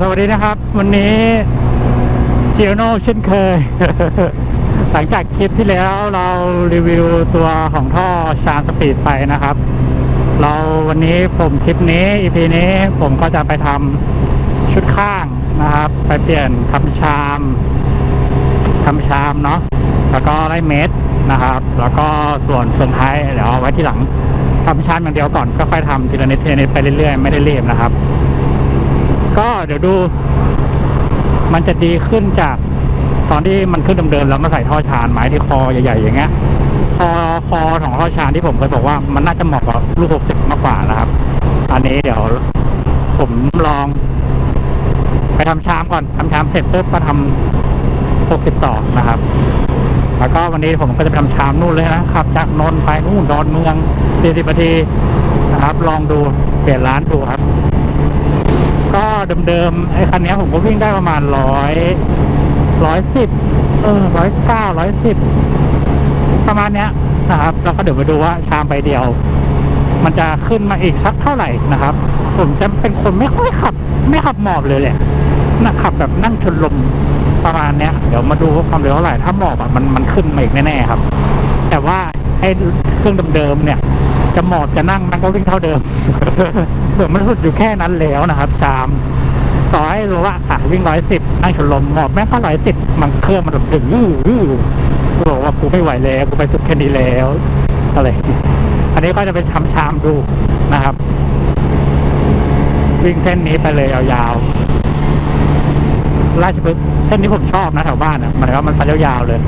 สวัสดีนะครับ วันนี้เจียโนเช่นเคย หลังจากคลิปที่แล้วเรารีวิวตัวของท่อชานสปีดไปนะครับ เราวันนี้ผมคลิปนี้ EP นี้ผมก็จะไปทำชุดข้างนะครับ ไปเปลี่ยนทำชามทำชามเนาะแล้วก็ไล่เมตรนะครับ แล้วก็ส่วนส่วนท้ายเดี๋ยวเอาไว้ที่หลังทำชามอย่างเดียวก่อนก็ค่อยทำทีละนิดทีละนิดไปเรื่อยๆไม่ได้เรีบนะครับ ก็เดี๋ยวดูมันจะดีขึ้นจากตอนที่มันขึ้นเดิมๆแล้วมาใส่ท่อชานไม้ที่คอใหญ่ๆอย่างเงี้ยคอคอของท่อชานที่ผมเคยบอกว่ามันน่าจะเหมาะกับลูกหกสิบมากกว่านะครับ อันนี้เดี๋ยวผมลอง ไปทำชามก่อนทำชามเสร็จปุ๊บก็ทำหกสิบต่อนะครับ แล้วก็วันนี้ผมก็จะไปทำชามนู่นเลยนะครับ จากนนไปนู่นดอนเมืองสี่สิบนาทีนะครับ ลองดูเปลี่ยนร้านดูครับ เดิมๆไอ้คันนี้ผมก็วิ่งได้ประมาณร้อยร้อยสิบเออร้อยเก้าร้อยสิบประมาณเนี้ยนะครับ แล้วก็เดี๋ยวไปดูว่าชามใบเดียว มันจะขึ้นมาอีกสักเท่าไหร่นะครับ ผมจะเป็นคนไม่ค่อยขับ ไม่ขับหมอบเลยแหละนะขับแบบนั่งชนลมประมาณเนี้ย เดี๋ยวมาดูว่าความเร็วเท่าไหร่ถ้าหมอบอะมันมันขึ้นมาอีกแน่ๆครับ แต่ว่าให้เครื่องเดิมๆเนี่ย จะหมอบจะนั่งมันก็วิ่งเท่าเดิม เหมือนมันสุดอยู่แค่นั้นแล้วนะครับชามต่อให้รู้ว่าอะวิ่งร้อยสิบนั่งชนลมหมอบแม่ก็ร้อยสิบมันเครื่องมันแบบดึงอื้อกูบอกว่ากูไม่ไหวแล้วกูไปสุดแค่นี้แล้วอะไรอันนี้ก็จะไปทำชามดูนะครับ วิ่งเส้นนี้ไปเลยยาวๆราชพฤกษ์เส้นนี้ผมชอบนะแถวบ้านอะหมันว่ามันสันยาวๆเลย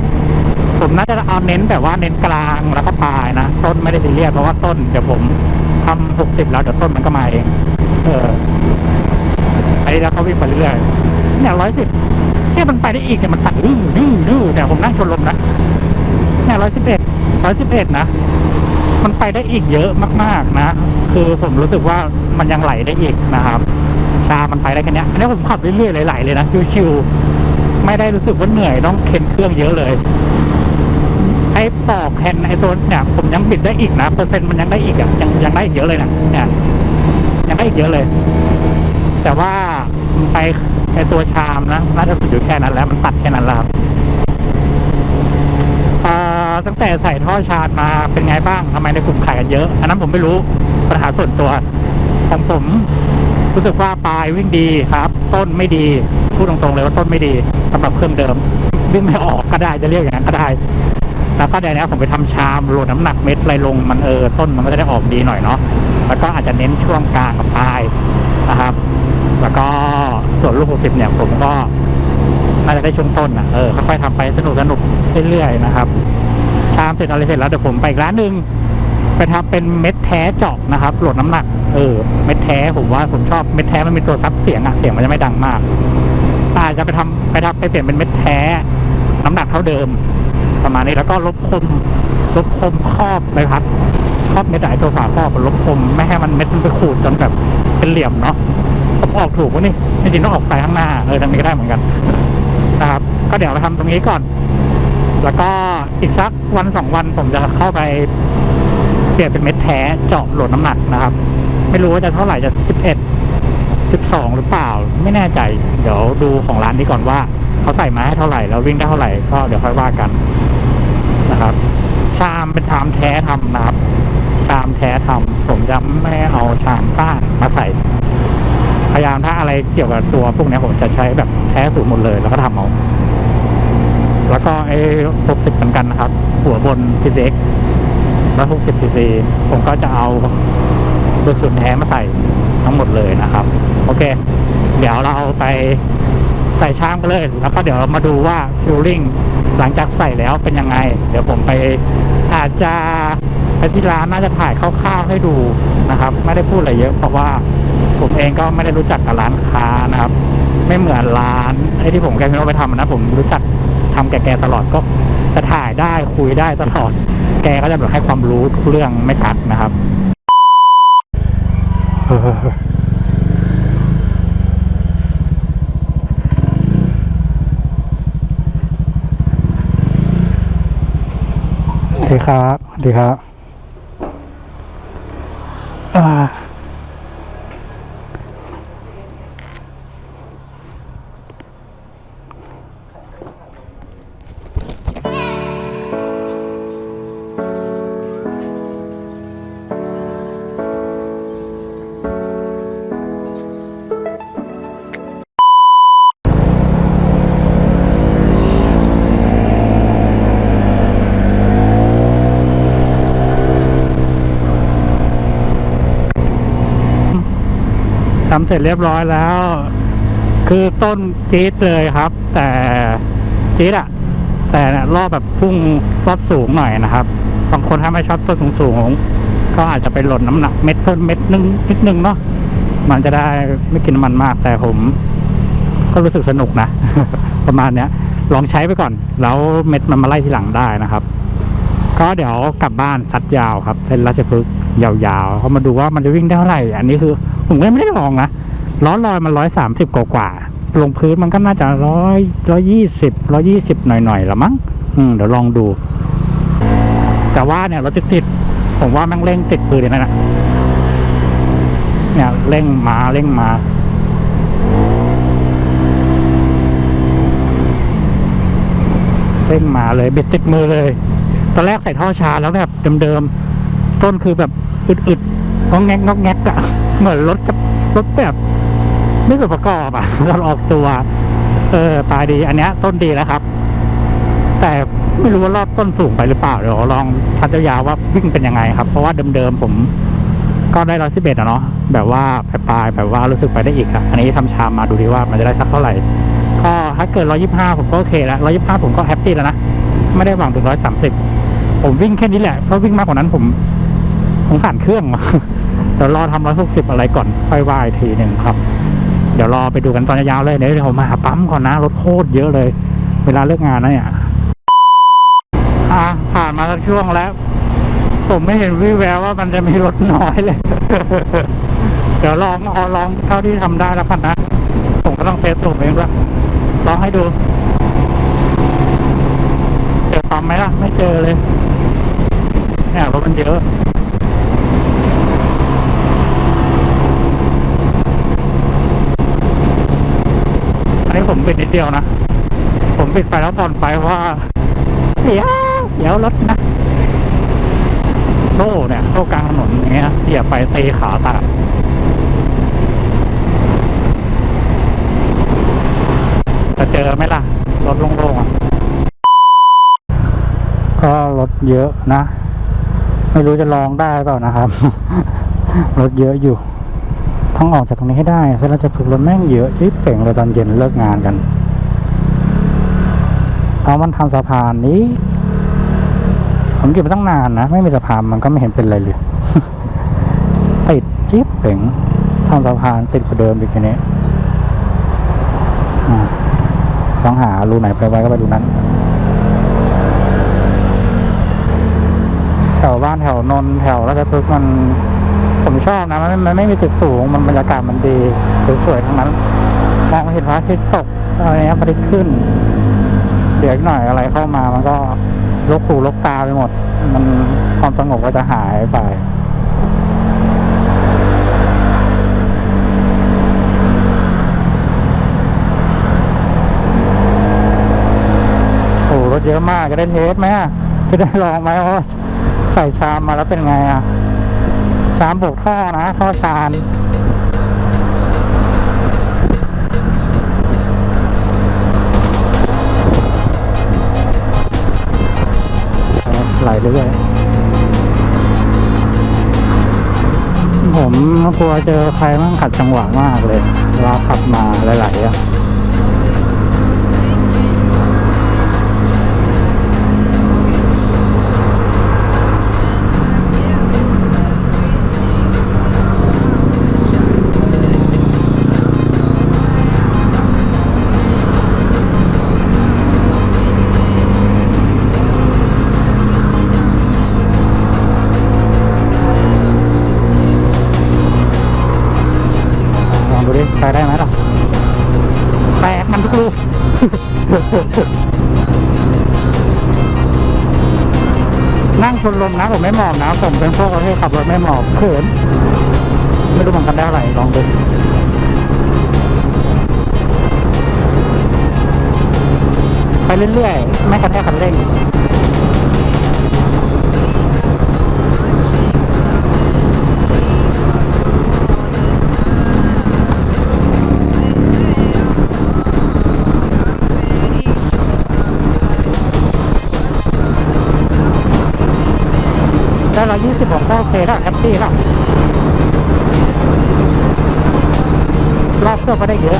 ผมน่าจะเอาเน้นแบบว่าเน้นกลางแล้วก็ปลายนะต้นไม่ได้ซีเรียสเพราะว่าต้นเดี๋ยวผม ทำหกสิบแล้วเดี๋ยวต้นมันก็มาเอง เออไอ้แล้วเขาวิ่งไปเรื่อยๆเนี่ยร้อยสิบเนี่ยมันไปได้อีกเนี่ยมันตัดดื้อดื้อดื้อแต่ผมนั่งชนลมนะเนี่ยร้อยสิบเอ็ดร้อยสิบเอ็ดนะมันไปได้อีกเยอะมาก ๆ นะ คือผมรู้สึกว่ามันยังไหลได้อีกนะครับชามันไปได้แค่เนี้ยอันนี้ผมขับเรื่อยๆไหลๆเลยนะชิวๆไม่ได้รู้สึกว่าเหนื่อยต้องเข็นเครื่องเยอะเลย ไอ้ปอกแฮนไอ้ตัวเนี่ยผมยังบิดได้อีกนะเปอร์เซ็นต์มันยังได้อีกอะยังยังได้เยอะเลยนะเนี่ยยังได้อีกเยอะเลย แต่ว่าไปไอ้ตัวชามนะน่าจะสุดอยู่แค่นั้นแล้วมันตัดแค่นั้นแล้วครับเอ่อตั้งแต่ใส่ท่อชาร์จมาเป็นไงบ้างทำไมในกลุ่มขายกันเยอะ อันนั้นผมไม่รู้ปัญหาส่วนตัวของผมรู้สึกว่าปลายวิ่งดีครับ ต้นไม่ดีพูดตรงๆเลยว่าต้นไม่ดีสำหรับเครื่องเดิม วิ่งไม่ออกก็ได้จะเรียกอย่างนั้นก็ได้ แล้วก็เดี๋ยวนี้ผมไปทำชามโหลดน้ำหนักเม็ดอะไรลงมันเออต้นมันก็จะได้ออกดีหน่อยเนาะแล้วก็อาจจะเน้นช่วงกลางกับปลายนะครับ แล้วก็ส่วนลูกหกสิบเนี่ยผมก็น่าจะได้ช่วงต้นอะเออค่อยๆทำไปสนุกสนุกเรื่อยๆนะครับชามเสร็จอะไรเสร็จแล้วเดี๋ยวผมไปอีกร้านหนึ่งไปทำเป็นเม็ดแท้เจาะนะครับโหลดน้ำหนักเออเม็ดแท้ผมว่าผมชอบเม็ดแท้มันมีตัวซับเสียงอะเสียงมันจะไม่ดังมากอาจจะไปทำไปทำไปเปลี่ยนเป็นเม็ดแท้น้ำหนักเท่าเดิม ประมาณนี้ แล้วก็ลบคมลบคมครอบใบพัดครอบเม็ดไอตัวฝาครอบลบคมไม่ให้มันเม็ดมันไปขูดจนแบบเป็นเหลี่ยมเนาะผมออกถูกวะนี่จริงๆต้องออกไฟข้างหน้าเออทางนี้ก็ได้เหมือนกันนะครับ ก็เดี๋ยวเราทำตรงนี้ก่อน แล้วก็อีกสักวันสองวันผมจะเข้าไปเปลี่ยนเป็นเม็ดแท้เจาะโหลดน้ำหนักนะครับ ไม่รู้ว่าจะเท่าไหร่จะสิบเอ็ดสิบสองหรือเปล่า ไม่แน่ใจ เดี๋ยวดูของร้านนี้ก่อนว่าเขาใส่มาให้เท่าไหร่แล้ววิ่งได้เท่าไหร่ก็เดี๋ยวค่อยว่ากัน นะครับ ชามเป็นชามแท้ทำนะครับ ชามแท้ทำผมจะไม่เอาชามสร้างมาใส่ พยายามถ้าอะไรเกี่ยวกับตัวพวกนี้ผมจะใช้แบบแท้สูตรหมดเลยแล้วก็ทำเอา แล้วก็ไอ้หกสิบเหมือนกันนะครับ หัวบน PCX ร้อยหกสิบซีซีผมก็จะเอาตัวสูตรแท้มาใส่ทั้งหมดเลยนะครับ โอเค เดี๋ยวเราเอาไปใส่ชางกันเลย แล้วก็เดี๋ยวเรามาดูว่าฟิลลิ่ง หลังจากใส่แล้วเป็นยังไง เดี๋ยวผมไปอาจจะไปที่ร้านน่าจะถ่ายคร่าวๆให้ดูนะครับ ไม่ได้พูดอะไรเยอะเพราะว่าผมเองก็ไม่ได้รู้จักกับร้านค้านะครับ ไม่เหมือนร้านไอ้ที่ผมแกไม่รู้ไปทำนะผมรู้จักทำแกแกตลอดก็จะถ่ายได้คุยได้ตลอด แกก็จะแบบให้ความรู้ทุกเรื่องไม่กัดนะครับ สวัส ดีครับสวัสดีครับ ทำเสร็จเรียบร้อยแล้ว คือต้นจี๊ดเลยครับ แต่จี๊ดอะแต่รอบแบบพุ่งรอบสูงหน่อยนะครับ บางคนถ้าไม่ชอบต้นสูงๆก็อาจจะไปหล่นน้ำหนักเม็ดเพิ่มเม็ดนึงนิดนึงเนาะมันจะได้ไม่กินมันมาก แต่ผมก็รู้สึกสนุกนะ ประมาณเนี้ย ลองใช้ไปก่อน แล้วเม็ดมันมาไล่ทีหลังได้นะครับ ก็เดี๋ยวกลับบ้านซัดยาวครับ เส้นราชพฤกษ์ ยาวๆเขามาดูว่ามันจะวิ่งได้เท่าไหร่ อันนี้คือผมก็ไม่ได้ลองนะล้อลอยมันร้อยสามสิบกว่าๆลงพื้นมันก็น่าจะร้อยร้อยี่สิบร้อยี่สิบหน่อยๆละมั้งอืมเดี๋ยวลองดู แต่ว่าเนี่ยรถติดๆผมว่าม่งเร่งติดปืนเลยนะนะเนี่ยเร่งมาเร่งมาเร่งมาเลยเบ็ดติดมือเลย ตอนแรกใส่ท่อชาแล้วแบบเดิมๆต้นคือแบบ อึดๆก็แงกงอกแงกอะเหมือนรถกับรถแบบไม่สมประกอบอะเราออกตัว เออปลายดีอันเนี้ย ต้นดีแล้วครับ แต่ไม่รู้ว่ารอบต้นสูงไปหรือเปล่าเดี๋ยวลองคัดยาวว่าวิ่งเป็นยังไงครับ เพราะว่าเดิมๆผมก็ได้ร้อยสิบเอ็ดอะเนาะแบบว่าปลายแบบว่ารู้สึกไปได้อีกอะอันนี้ทำชามมาดูดีว่ามันจะได้สักเท่าไหร่ก็ถ้าเกิดร้อยี่ห้าผมก็โอเคแล้วร้อยี่ห้าผมก็แฮปปี้แล้วนะไม่ได้หวังถึงร้อยสามสิบผมวิ่งแค่นี้แหละเพราะวิ่งมากกว่านั้นผม ผมสั่นเครื่องเดี๋ยวรอทำร้อยหกสิบอะไรก่อนค่อยว่าอีกทีหนึ่งครับ เดี๋ยวรอไปดูกันตอนยาวๆเลยเดี๋ยวผมมาหาปั๊มก่อนนะรถโคตรเยอะเลย เวลาเลิกงานนะเนี่ยอะผ่านมาสักช่วงแล้ว ผมไม่เห็นวิแววว่ามันจะมีรถน้อยเลย เดี๋ยวลองเอาลองเท่าที่ทำได้แล้วกันนะ ผมก็ต้องเซฟตัวเองด้วยลองให้ดูเจอปั๊มไหมล่ะ ไม่เจอเลยเนี่ยรถมันเยอะ อันนี้ ผมปิดนิดเดียวนะ ผมปิดไปแล้วผ่อนไปว่า เสียเสียวรถนะ โซ่เนี่ยโซ่กลางถนนเงี้ยเหยียบไปตีขาตัดจะเจอไหมล่ะ รถโล่งๆอะ ก็รถเยอะนะ ไม่รู้จะลองได้เปล่านะครับ รถเยอะอยู่ ต้องออกจากตรงนี้ให้ได้เสร็จแล้วจะฝึกรถแม่งเยอะชิบเป่งเลยตอนเย็นเลิกงานกัน เอามันทำสะพานนี้ ผมเก็บมาตั้งนานนะ ไม่มีสะพานมันก็ไม่เห็นเป็นไรเลยติดจิ๊บเป่งทำสะพานติดกว่าเดิมอีกทีนี้ต้องหารูไหนไปไว้ก็ไปรูนั้น แถวบ้านแถวนนแถวราชพฤกษ์มัน ผมชอบนะมันมันไม่มีตึกสูงมันบรรยากาศมันดีสวยๆทั้งนั้นมองเห็นพระอาทิตย์ตกอะไรเงี้ยพระอาทิตย์ขึ้น เดี๋ยวอีกหน่อยอะไรเข้ามามันก็ลกหูลกตาไปหมด มันความสงบก็จะหายไปโอ้รถเยอะมากจะได้เทสไหมจะได้ลองไหมว่าใส่ชามมาแล้วเป็นไงอะ ชามบกท่อนะท่อชานไหลเรื่อยผมกลัวเจอใครมั่งขัดจังหวะมากเลยเวลาขับมาหลายๆอะ นั่งชนลมนะผมไม่หมอบนะผมเป็นพวกประเภทขับรถไม่หมอบเขินไม่รู้เหมือนกันได้อะไรลองดูไปเรื่อยๆ ไม่กระแทกคันเร่ง ได้ร้อยยี่สิบผมก็โอเคแล้วแฮปปี้แล้วเครื่องก็ได้เยอะ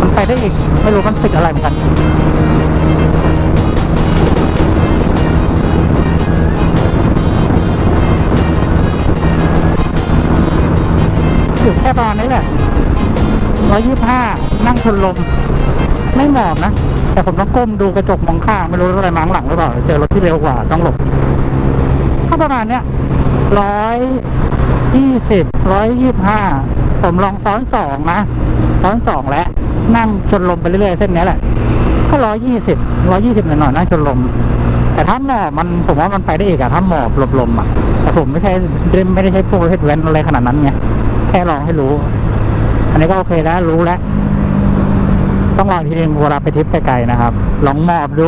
มันไปได้อีก ไม่รู้มันติดอะไรเหมือนกัน แค่ประมาณนี้แหละร้อยยี่ห้านั่งชนลม ไม่หมอบนะ แต่ผมต้องก้มดูกระจกมองข้าง ไม่รู้อะไรมาข้งหลังหรือเปล่า เจอรถที่เร็วกว่าต้องหลบ ก็ประมาณเนี้ยร้อยยี่สิบร้อยยี่ห้าผมลองซ้อนสองนะซ้อนสองแล้วนั่งชนลมไปเรื่อยๆเส้นนี้แหละ ก็ร้อยยี่สิบร้อยยี่สิบหน่อยๆนั่งชนลม แต่ถ้าหมอบมันผมว่ามันไปได้อีกอะถ้าหมอบหลบลมอะแต่ผมไม่ใช่ไม่ได้ใช้พวกประเภทแว้นอะไรขนาดนั้นไง แค่ลองให้รู้ อันนี้ก็โอเคแล้วรู้แล้ว ต้องลองทีนึงเวลาไปทริปไกลๆนะครับ ลองหมอบดู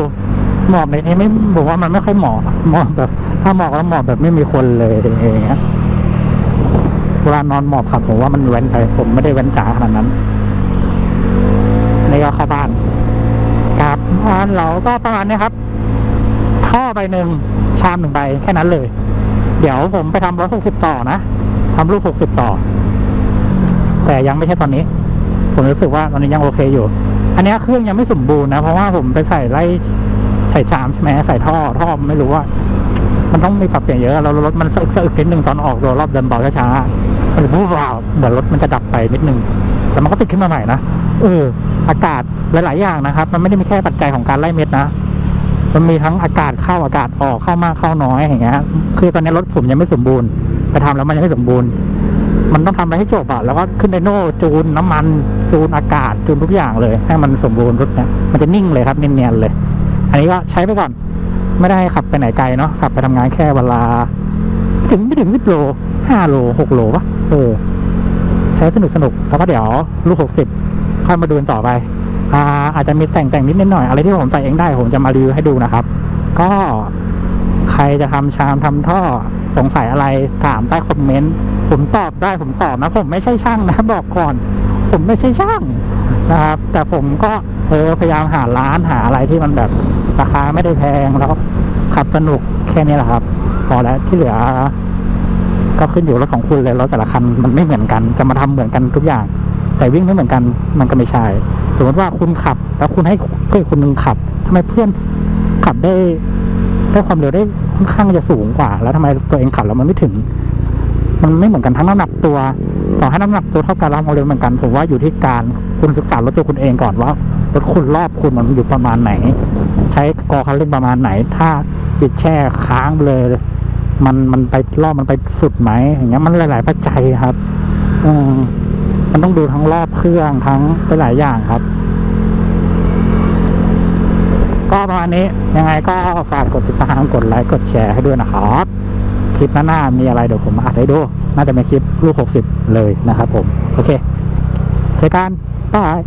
หมอบในนี้ไม่ผมว่ามันไม่ค่อยหมาะหมอบแบบถ้าหมอบแล้วหมอบแบบไม่มีคนเลยอย่างเงี้ยเวลานอนหมอบขับผมว่ามันแว้นไป ผมไม่ได้แว้นจ๋าขนาดนั้นอันนี้ก็เข้าบ้านกลับบ้านเราก็ประมาณนี้ครับท่อใบหนึ่งชามหนึ่งใบแค่นั้นเลย เดี๋ยวผมไปทำร้อยหกสิบต่อนะทำลูกหกสิบต่อ แต่ยังไม่ใช่ตอนนี้ ผมรู้สึกว่าตอนนี้ยังโอเคอยู่ อันนี้เครื่องยังไม่สมบูรณ์นะ เพราะว่าผมไปใส่ไล่ใส่ชามใช่ไหมใส่ท่อท่อไม่รู้ว่า มันต้องมีปรับเปลี่ยนเยอะแล้วรถมันสะอึกสะอึกนิดนึงตอนออกตัวรอบเดินเบาช้าๆมันจะพูดว่าเหมือนรถมันจะดับไปนิดนึงแต่มันก็ติดขึ้นมาใหม่นะเอออากาศหลาย ๆ อย่างนะครับ มันไม่ได้มีแค่ปัจจัยของการไล่เม็ดนะมันมีทั้งอากาศเข้าอากาศออกเข้ามากเข้าน้อยอย่างเงี้ย คือตอนนี้รถผมยังไม่สมบูรณ์ไปทำแล้วมันยังไม่สมบูรณ์ มันต้องทำอะไรให้จบอะแล้วก็ขึ้นไดโน่จูนน้ำมันจูนอากาศจูนทุกอย่างเลย ให้มันสมบูรณ์รถเนี้ยมันจะนิ่งเลยครับเนียนๆเลย อันนี้ก็ใช้ไปก่อน ไม่ได้ขับไปไหนไกลเนาะขับไปทำงานแค่เวลา ถึงไม่ถึงสิบโลห้าโลหกโลปะเออ ใช้สนุกสนุกแล้วก็เดี๋ยวลูกหกสิบค่อยมาดูกันต่อไปอ่าอาจจะมีแต่งแต่งนิดนิดหน่อยอะไรที่ผมใส่เองได้ผมจะมารีวิวให้ดูนะครับ ก็ใครจะทำชามทำท่อสงสัยอะไรถามใต้คอมเมนต์ ผมตอบได้ผมตอบนะ ผมไม่ใช่ช่างนะบอกก่อน ผมไม่ใช่ช่างนะครับ แต่ผมก็เออพยายามหาร้านหาอะไรที่มันแบบราคาไม่ได้แพงแล้วขับสนุกแค่นี้แหละครับพอแล้วที่เหลือ ก็ขึ้นอยู่รถของคุณเลยรถแต่ละคันมันไม่เหมือนกันจะมาทำเหมือนกันทุกอย่างแต่วิ่งไม่เหมือนกันมันก็ไม่ใช่สมมติว่าคุณขับ แล้วคุณให้เพื่อนคนหนึ่งขับทำไมเพื่อนขับได้ได้ความเร็วได้ค่อนข้างจะสูงกว่า แล้วทำไมตัวเองขับแล้วมันไม่ถึง มันไม่เหมือนกันทั้งน้ำหนักตัว ต่อให้น้ำหนักตัวเท่ากันแล้วความเร็วเหมือนกันผมว่าอยู่ที่การคุณศึกษารถตัวคุณเองก่อนว่ารถคุณรอบคุณมันอยู่ประมาณไหน ใช้กอคันเร่งประมาณไหน ถ้าติดแช่ค้างไปเลย มันมันไปรอบมันไปสุดไหมอย่างเงี้ยมันหลาย ๆ ปัจจัยครับ อืมมันต้องดูทั้งรอบเครื่องทั้งหลายอย่างครับ ก็ประมาณนี้ยังไงก็ฝากกดติดตามกดไลค์กดแชร์ให้ด้วยนะครับ ลิปหน้าๆมีอะไรเดี๋ยวผมมาอัดให้ดู น่าจะเป็นคลิปลูก 60 เลยนะครับผม โอเคเจอกันบาย